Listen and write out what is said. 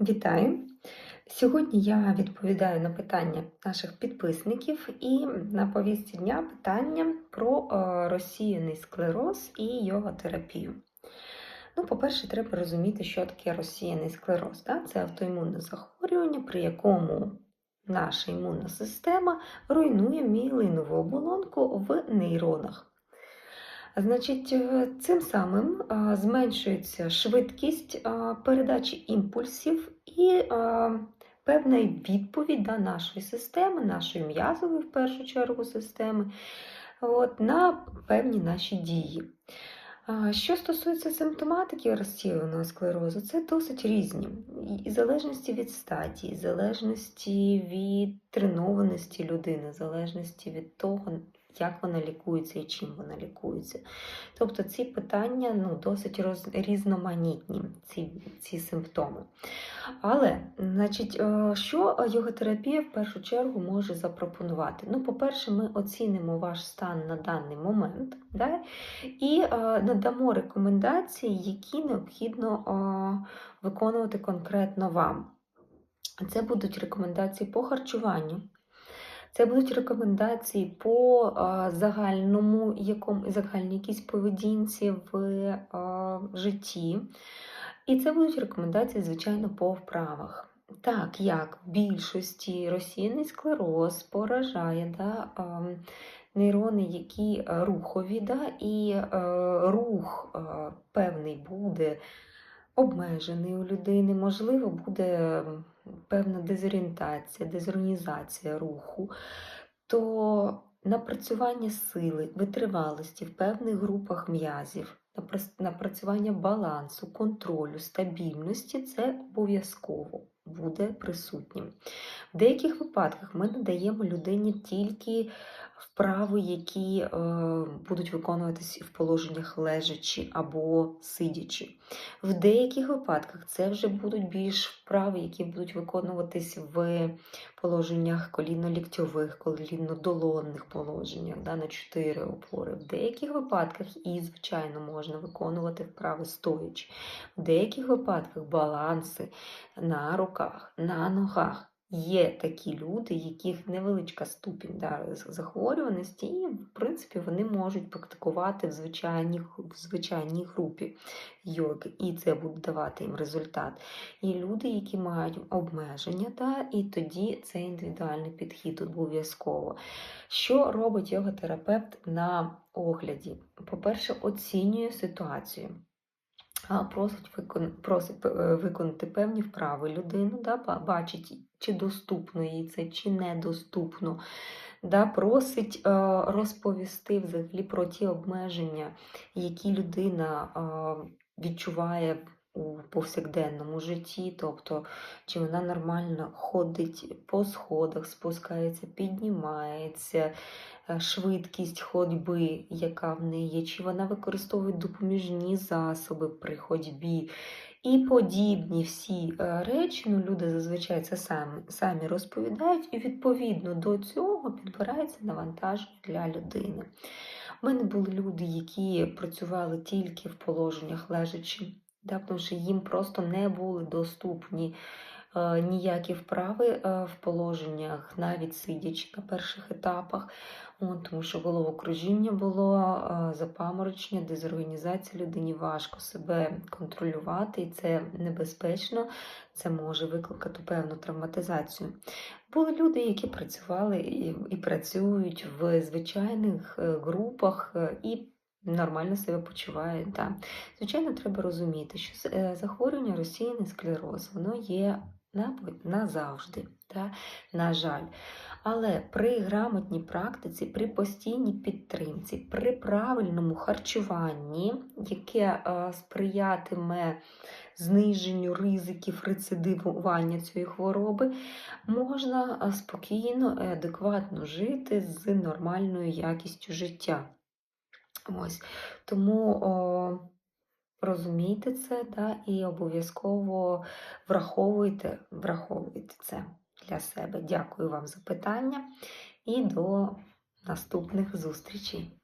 Вітаю! Сьогодні я відповідаю на питання наших підписників і на повістці дня питання про е, розсіяний склероз і йоготерапію. Ну, по-перше, треба розуміти, що таке розсіяний склероз. Так? Це автоімунне захворювання, при якому наша імунна система руйнує мієлинову оболонку в нейронах. Значить, е, цим самим зменшується швидкість передачі імпульсів і певна відповідь да, нашої системи, нашої м'язової, в першу чергу, системи, от, на певні наші дії. Що стосується симптоматики розсіяного склерозу, це досить різні. І в залежності від стадії, в залежності від тренованості людини, в залежності від того, як вона лікується і чим вона лікується. Тобто ці питання ну, досить роз, різноманітні, ці, ці симптоми. Але, значить, е, що йоготерапія в першу чергу може запропонувати? Ну, по-перше, ми оцінимо ваш стан на даний момент да? і е, надамо рекомендації, які необхідно е, виконувати конкретно вам. Це будуть рекомендації по харчуванню. Це будуть рекомендації по загальному якому, загальній якійсь поведінці в житті. І це будуть рекомендації, звичайно, по вправах. Так, як в більшості розсіяний склероз поражає да, нейрони, які рухові, да, і рух певний буде обмежений у людини, можливо, буде певна дезорієнтація, дезорганізація руху, то напрацювання сили, витривалості в певних групах м'язів, напрацювання балансу, контролю, стабільності це обов'язково буде присутнім. В деяких випадках ми надаємо людині тільки вправи, які е, будуть виконуватись в положеннях лежачі або сидячи. В деяких випадках це вже будуть більш вправи, які будуть виконуватись в положеннях коліно-ліктьових, коліно-долонних положеннях да, на чотири опори. В деяких випадках і, звичайно, можна виконувати вправи стоячи. В деяких випадках баланси на руках, на ногах. Є такі люди, яких невеличка ступінь да, захворюваності, і, в принципі, вони можуть практикувати в звичайній, в звичайній групі йоги, і це буде давати їм результат. І люди, які мають обмеження, да, і тоді це індивідуальний підхід обов'язково. Що робить йога-терапевт на огляді? По-перше, оцінює ситуацію просить просить е, виконати певні вправи людину, да, бачить, чи доступно їй це, чи недоступно. Да, Просить е, розповісти взагалі про ті обмеження, які людина е, відчуває у повсякденному житті, тобто чи вона нормально ходить по сходах, спускається, піднімається, е, швидкість ходьби, яка в неї є, чи вона використовує допоміжні засоби при ходьбі. І подібні всі е, речі, ну люди зазвичай це самі самі розповідають, і відповідно до цього підбирається навантаження для людини. У мене були люди, які працювали тільки в положеннях лежачи да, тому що їм просто не були доступні ніякі вправи е, в положеннях, навіть сидячи на перших етапах, тому що головокружіння було, е, запаморочення, дезорганізація людині важко себе контролювати, і це небезпечно, це може викликати певну травматизацію. Були люди, які працювали і, працюють в звичайних е, групах е, і нормально себе почуває. Да. Звичайно, треба розуміти, що е, захворювання розсіяний склероз, воно є назавжди, да? на жаль. Але при грамотній практиці, при постійній підтримці, при правильному харчуванні, яке е, сприятиме зниженню ризиків рецидивування цієї хвороби, можна е, спокійно і адекватно жити з нормальною якістю життя. Ось. Тому о, розумійте це да, і обов'язково враховуйте, враховуйте це для себе. Дякую вам за питання і до наступних зустрічей.